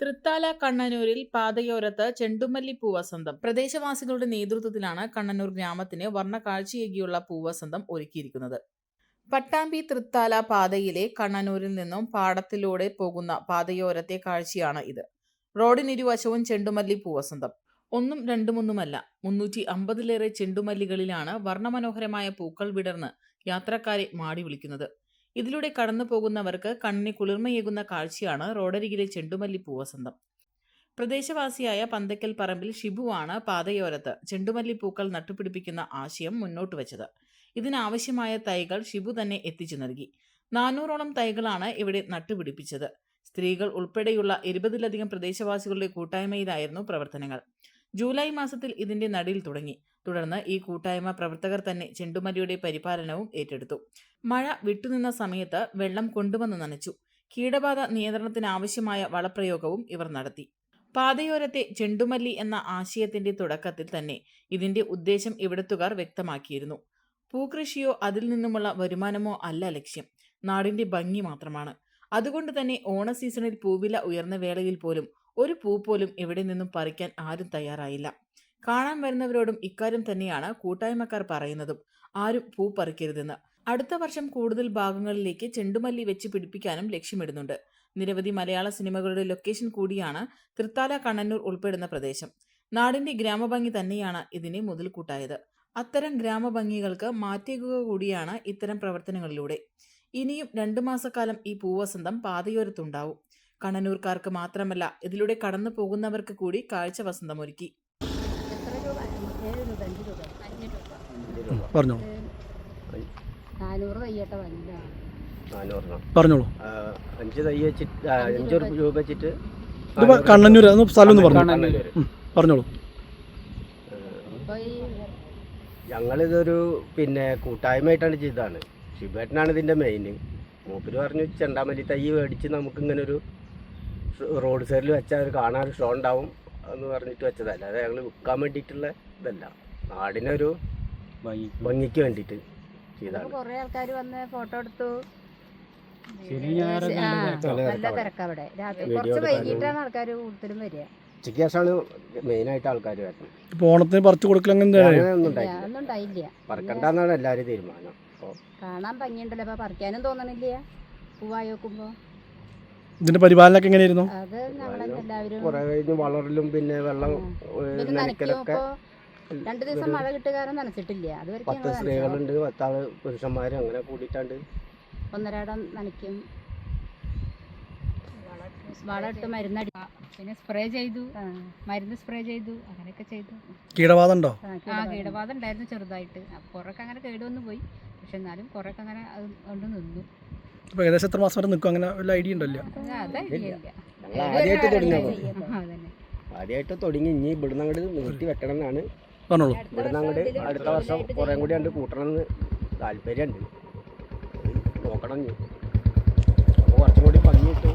തൃത്താല കണ്ണനൂരിൽ പാതയോരത്ത് ചെണ്ടുമല്ലി പൂവസന്തം പ്രദേശവാസികളുടെ നേതൃത്വത്തിലാണ് കണ്ണനൂർ ഗ്രാമത്തിന് വർണ കാഴ്ചയേകിയുള്ള പൂവസന്തം ഒരുക്കിയിരിക്കുന്നത്. പട്ടാമ്പി തൃത്താല പാതയിലെ കണ്ണനൂരിൽ നിന്നും പാടത്തിലൂടെ പോകുന്ന പാതയോരത്തെ കാഴ്ചയാണ് ഇത്. റോഡിനിരുവശവും ചെണ്ടുമല്ലി പൂവസന്തം ഒന്നും രണ്ടുമൊന്നുമല്ല മുന്നൂറ്റി അമ്പതിലേറെ ചെണ്ടുമല്ലികളിലാണ് വർണമനോഹരമായ പൂക്കൾ വിടർന്ന് യാത്രക്കാരെ മാടി വിളിക്കുന്നത്. ഇതിലൂടെ കടന്നു പോകുന്നവർക്ക് കണ്ണിന് കുളിർമയേകുന്ന കാഴ്ചയാണ് റോഡരികിലെ ചെണ്ടുമല്ലി പൂവസന്തം. പ്രദേശവാസിയായ പന്തക്കൽ പറമ്പിൽ ഷിബുവാണ് പാതയോരത്ത് ചെണ്ടുമല്ലി പൂക്കൾ നട്ടുപിടിപ്പിക്കുന്ന ആശയം മുന്നോട്ട് വച്ചത്. ഇതിനാവശ്യമായ തൈകൾ ഷിബു തന്നെ എത്തിച്ചു നൽകി. നാനൂറോളം തൈകളാണ് ഇവിടെ നട്ടുപിടിപ്പിച്ചത്. സ്ത്രീകൾ ഉൾപ്പെടെയുള്ള ഇരുപതിലധികം പ്രദേശവാസികളുടെ കൂട്ടായ്മയിലായിരുന്നു പ്രവർത്തനങ്ങൾ. ജൂലൈ മാസത്തിൽ ഇതിന്റെ നടിയിൽ തുടങ്ങി. തുടർന്ന് ഈ കൂട്ടായ്മ പ്രവർത്തകർ തന്നെ ചെണ്ടുമല്ലിയുടെ പരിപാലനവും ഏറ്റെടുത്തു. മഴ വിട്ടുനിന്ന സമയത്ത് വെള്ളം കൊണ്ടുവന്ന് നനച്ചു. കീടബാധ നിയന്ത്രണത്തിനാവശ്യമായ വളപ്രയോഗവും ഇവർ നടത്തി. പാതയോരത്തെ ചെണ്ടുമല്ലി എന്ന ആശയത്തിന്റെ തുടക്കത്തിൽ തന്നെ ഇതിന്റെ ഉദ്ദേശം ഇവിടത്തുകാർ വ്യക്തമാക്കിയിരുന്നു. പൂകൃഷിയോ അതിൽ നിന്നുമുള്ള വരുമാനമോ അല്ല ലക്ഷ്യം. നാടിന്റെ ഭംഗി മാത്രമാണ്. അതുകൊണ്ട് തന്നെ ഓണ സീസണിൽ പൂവില ഉയർന്ന വേളയിൽ പോലും ഒരു പൂ പോലും ഇവിടെ നിന്നും പറിക്കാൻ ആരും തയ്യാറായില്ല. കാണാൻ വരുന്നവരോടും ഇക്കാര്യം തന്നെയാണ് കൂട്ടായ്മക്കാർ പറയുന്നതും. ആരും പൂ പറിക്കരുതെന്ന്. അടുത്ത വർഷം കൂടുതൽ ഭാഗങ്ങളിലേക്ക് ചെണ്ടുമല്ലി വെച്ച് പിടിപ്പിക്കാനും ലക്ഷ്യമിടുന്നുണ്ട്. നിരവധി മലയാള സിനിമകളുടെ ലൊക്കേഷൻ കൂടിയാണ് തൃത്താല കണ്ണന്നൂർ ഉൾപ്പെടുന്ന പ്രദേശം. നാടിന്റെ ഗ്രാമഭംഗി തന്നെയാണ് ഇതിനെ മുതൽക്കൂട്ടായത്. അത്തരം ഗ്രാമഭംഗികൾക്ക് മാറ്റിയേക്കുക കൂടിയാണ് ഇത്തരം പ്രവർത്തനങ്ങളിലൂടെ. ഇനിയും രണ്ടു മാസക്കാലം ഈ പൂവസന്തം പാതയോരത്തുണ്ടാവും. കണ്ണനൂർക്കാർക്ക് മാത്രമല്ല ഇതിലൂടെ കടന്നു പോകുന്നവർക്ക് കൂടി കാഴ്ച വസന്തമൊരുക്കി. രൂപ? പറഞ്ഞോളൂ. പറഞ്ഞോളൂ അഞ്ച് തൈ വെച്ചിട്ട് അഞ്ച് വെച്ചിട്ട് കണ്ണന്നൂർ സ്ഥലം ഒന്ന് പറഞ്ഞു. പറഞ്ഞോളൂ. ഞങ്ങളിതൊരു പിന്നെ കൂട്ടായ്മയായിട്ടാണ് ചെയ്തതാണ്. ശിവേട്ടനാണ് ഇതിന്റെ മെയിൻ മൂപ്പര് പറഞ്ഞു ചെണ്ടാമല്ലി തയ്യ് മേടിച്ച് നമുക്ക് ഇങ്ങനെ ഒരു റോഡ് സൈഡിൽ വെച്ചാൽ അവർ കാണാൻ ഒരു ഷോ ഉണ്ടാവും എന്ന് പറഞ്ഞിട്ട് വെച്ചതല്ല അതെ ഞങ്ങൾ വിൽക്കാൻ വേണ്ടിയിട്ടുള്ള ഇതല്ല. നാടിനൊരു ഭംഗിക്ക് വേണ്ടിയിട്ട് ചെയ്തതാണ് കുറേ ആൾക്കാർ വന്ന് ഫോട്ടോ എടുത്തു. നല്ല തിരക്കാ. അവിടെ. രാത്രി കുറച്ച്. വൈകിട്ടാണ് ആൾക്കാർ കൂടുതലും വരിക. ഉച്ചയ്ക്ക് ശേഷമാണ് മെയിനായിട്ട് ആൾക്കാർ വരുന്നത്. ഓണത്തിന് പറിച്ചു ഉണ്ടായില്ല. പറക്കണ്ടെന്നാണ് എല്ലാവരും തീരുമാനം. അപ്പോൾ കാണാൻ ഭംഗിയുണ്ടല്ലോ. അപ്പൊ പറിക്കാനും തോന്നണില്ല. പൂവായി നോക്കുമ്പോ. ഇതിന്റെ പരിപാലനമൊക്കെ എങ്ങനെയായിരുന്നു? അത് ഞങ്ങളെ എല്ലാവരും കുറേ കഴിഞ്ഞ് വളരലും പിന്നെ വെള്ളം ഇവർ നനയ്ക്കും നനയ്ക്കലൊക്കെ ഇപ്പൊ രണ്ടു ദിവസം മഴ കിട്ടുകാരം നനച്ചിട്ടില്ല. അത് വരയ്ക്കും പത്ത് സ്ത്രീകളുണ്ട് പത്താൾ പുരുഷന്മാര് അങ്ങനെ കൂടിയിട്ടാണ്ട്. ഒന്നരാടം നനയ്ക്കും. വളമിട്ട് മരുന്നടി പിന്നെ സ്പ്രേ ചെയ്തു. മരുന്ന് സ്പ്രേ ചെയ്തു. അങ്ങനെയൊക്കെ ചെയ്തു. കീടബാധ ഉണ്ടോ? ആ, കീടബാധ. ഉണ്ടായിരുന്നു ചെറുതായിട്ട്. കുറേയൊക്കെ അങ്ങനെ കേടുവന്ന് പോയി. പക്ഷെ എന്നാലും കുറേയൊക്കെ അങ്ങനെ അത് കൊണ്ട് നിന്നു. ഇപ്പോൾ ഏകദേശം എത്ര മാസം വരെ നിൽക്കും? അങ്ങനെ വല്ല ഐഡിയ ഉണ്ടല്ലോ ആദ്യമായിട്ട് തുടങ്ങിയത് ആദ്യമായിട്ട് തുടങ്ങി. ഇനി ഇവിടുന്ന് അങ്ങോട്ട് നിർത്തി വെക്കണം എന്നാണ് പറഞ്ഞോളൂ ഇവിടുന്ന് അങ്ങോട്ട് അടുത്ത വർഷം കുറേ കൂടി കണ്ട് കൂട്ടണം എന്ന് താല്പര്യമുണ്ട് നോക്കണം അപ്പോൾ കുറച്ചും കൂടി ഭംഗി കിട്ടും